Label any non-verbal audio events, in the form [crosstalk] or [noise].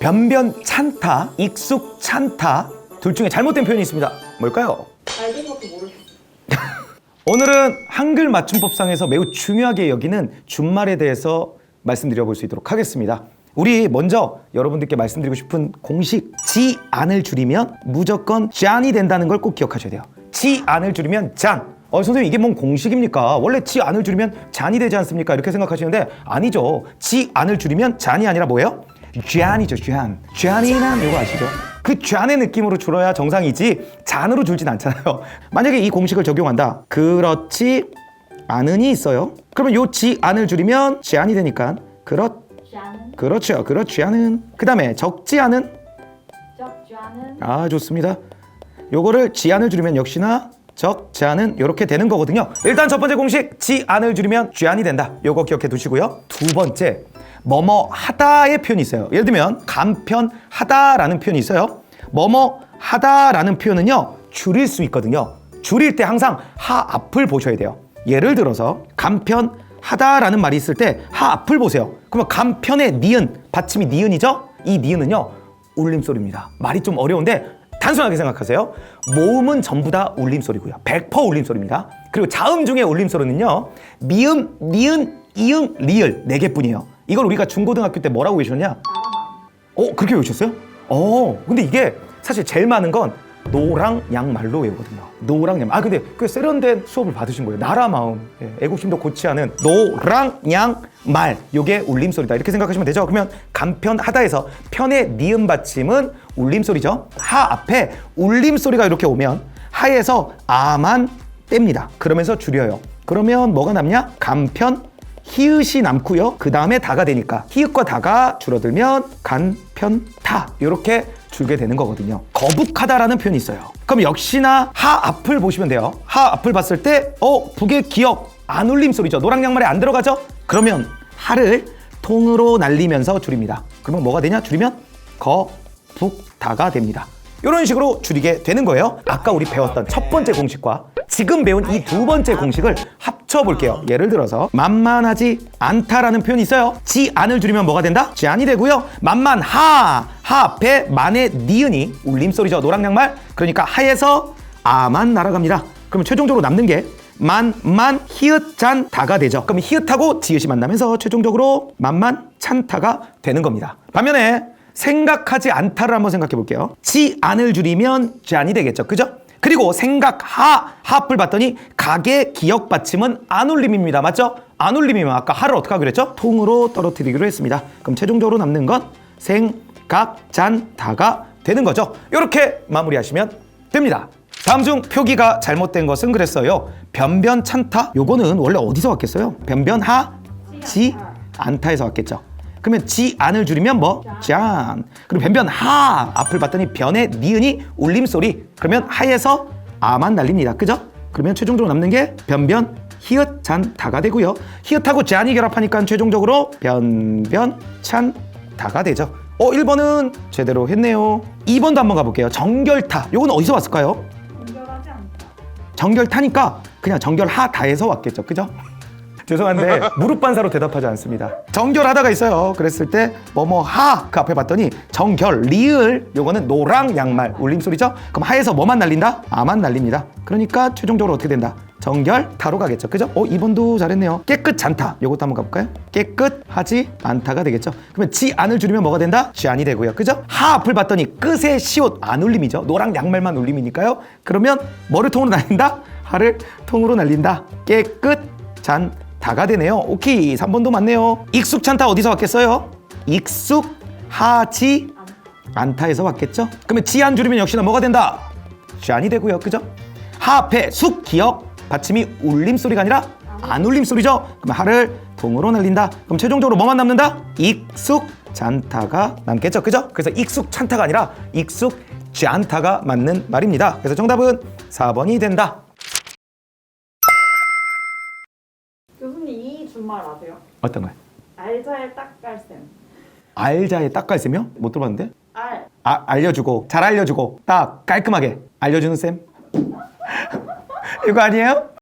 변변 찬타, 익숙 찬타 둘 중에 잘못된 표현이 있습니다. 뭘까요? 알던 것도 모르겠어. [laughs] 오늘은 한글 맞춤법상에서 매우 중요하게 여기는 준말에 대해서 말씀드려 볼 수 있도록 하겠습니다. 우리 먼저 여러분들께 말씀드리고 싶은 공식 지 안을 줄이면 무조건 짠이 된다는 걸 꼭 기억하셔야 돼요. 지 안을 줄이면 짠. 어 선생님 이게 뭔 공식입니까? 원래 지 안을 줄이면 잔이 되지 않습니까? 이렇게 생각하시는데 아니죠. 지 안을 줄이면 잔이 아니라 뭐예요? 짠이죠, 짠. 짠이란 이거 아시죠? 그 짠의 느낌으로 줄어야 정상이지 잔으로 줄진 않잖아요. [laughs] 만약에 이 공식을 적용한다. 그렇지 않은이 있어요. 그러면 요 지 안을 줄이면 지안이 되니까 그렇 그렇죠. 그렇지 않은. 그 다음에 적지 않은. 쩍쥐아는 아 좋습니다. 요거를 지 안을 줄이면 역시나 적지 않은 이렇게 되는 거거든요. 일단 첫 번째 공식 지 안을 줄이면 쥐안이 된다. 요거 기억해 두시고요. 두 번째 뭐뭐 하다의 표현이 있어요. 예를 들면 간편 하다라는 표현이 있어요. 뭐뭐 하다라는 표현은요 줄일 수 있거든요. 줄일 때 항상 하 앞을 보셔야 돼요. 예를 들어서 간편 하다라는 말이 있을 때 하 앞을 보세요. 그러면 간편의 니은 받침이 니은이죠? 이 니은은요 울림소리입니다. 말이 좀 어려운데 단순하게 생각하세요. 모음은 전부 다 울림소리고요. 100% 울림소리입니다. 그리고 자음 중에 울림소리는요. 미음, 니은, 이응, 리을 네 개뿐이에요. 이걸 우리가 중고등학교 때 뭐라고 외우셨냐? 어, 그렇게 외우셨어요? 어, 근데 이게 사실 제일 많은 건 노랑 양말로 외우거든요. 노랑 양. 아 근데 그 세련된 수업을 받으신 거예요. 나라 마음, 예, 애국심도 않은 노랑 양말. 요게 울림 소리다. 이렇게 생각하시면 되죠. 그러면 간편하다에서 편의 니은 받침은 울림 소리죠. 하 앞에 울림 소리가 이렇게 오면 하에서 아만 뺍니다. 그러면서 줄여요. 그러면 뭐가 남냐? 간편 히읗이 남고요. 그 다음에 다가 되니까 히읗과 다가 줄어들면 간 편 타 이렇게 줄게 되는 거거든요. 거북하다라는 표현이 있어요. 그럼 역시나 하 앞을 보시면 돼요. 하 앞을 봤을 때 어, 북의 기억 안 울림 소리죠. 노랑 양말에 안 들어가죠? 그러면 하를 통으로 날리면서 줄입니다. 그러면 뭐가 되냐? 줄이면 거 북 다가 됩니다. 이런 식으로 줄이게 되는 거예요. 아까 우리 배웠던 첫 번째 공식과 지금 배운 이 두 번째 공식을 합쳐 볼게요. 예를 들어서 만만하지 않다라는 표현이 있어요. 지 안을 줄이면 뭐가 된다? 지 안이 되고요. 만만하 하 앞에 만의 니은이 울림 소리죠. 노랑 양말. 그러니까 하에서 아만 날아갑니다. 그러면 최종적으로 남는 게 만, 만, 히읗, 잔, 다가 되죠. 그럼 히읗하고 지읒이 만나면서 최종적으로 만만, 찬타가 되는 겁니다. 반면에 생각하지 않다를 한번 생각해 볼게요. 지 안을 줄이면 잔이 되겠죠. 그죠? 그리고 생각 하, 하앞을 봤더니 가게 기억 받침은 안 울림입니다. 맞죠? 안 울림이면 아까 하를 어떻게 하기로 했죠? 통으로 떨어뜨리기로 했습니다. 그럼 최종적으로 남는 건 생각, 잔, 다가 되는 거죠. 이렇게 마무리하시면 됩니다. 다음 중 표기가 잘못된 것은 그랬어요. 변변 찬타? 요거는 원래 어디서 왔겠어요? 변변하 지 않다에서 왔겠죠. 그러면 지 안을 줄이면 뭐? 짠. 그리고 변변 하 앞을 봤더니 변의 니은이 울림 소리. 그러면 하에서 아만 날립니다. 그죠? 그러면 최종적으로 남는 게 변변 히읗 잔 다가 되고요. 히읗하고 잔이 결합하니까 최종적으로 변변 찬 다가 되죠. 어 1번은 제대로 했네요. 2번도 한번 가볼게요. 정결타. 요건 어디서 왔을까요? 연결하지 않다. 정결타니까 그냥 정결하다에서 왔겠죠. 그죠? 죄송한데 무릎 반사로 대답하지 않습니다. 정결하다가 있어요. 그랬을 때 뭐뭐 하 그 앞에 봤더니 정결 리을 요거는 노랑 양말 울림 소리죠. 그럼 하에서 뭐만 날린다? 아만 날립니다. 그러니까 최종적으로 어떻게 된다? 정결 타로 가겠죠. 그죠? 어 2번도 잘했네요. 깨끗 잔타 요것도 한번 가볼까요? 깨끗하지 않다가 되겠죠. 그러면 지 안을 줄이면 뭐가 된다? 지 안이 되고요. 그죠? 하 앞을 봤더니 끝에 시옷 안 울림이죠. 노랑 양말만 울림이니까요. 그러면 뭐를 통으로 날린다? 하를 통으로 날린다. 깨끗 잔 다가 되네요. 오케이. 3번도 맞네요. 익숙 찬타 어디서 왔겠어요? 익숙하지 않다에서 왔겠죠? 그러면 지안 줄이면 역시나 뭐가 된다? 짠이 되고요. 그죠? 하 앞에 숙 기억 받침이 울림 소리가 아니라 안 울림 소리죠? 그럼 하를 동으로 날린다. 그럼 최종적으로 뭐만 남는다? 익숙 잔타가 남겠죠. 그죠? 그래서 익숙 찬타가 아니라 익숙 잔타가 맞는 말입니다. 그래서 정답은 4번이 된다. 교수님 이 준말 아세요? 어떤 거요? 알잘 딱깔샘. 알자의 딱갈세며? 못 들어봤는데? 알. 아, 알려주고 잘 알려주고 딱 깔끔하게 알려주는 쌤 [laughs] 이거 아니에요?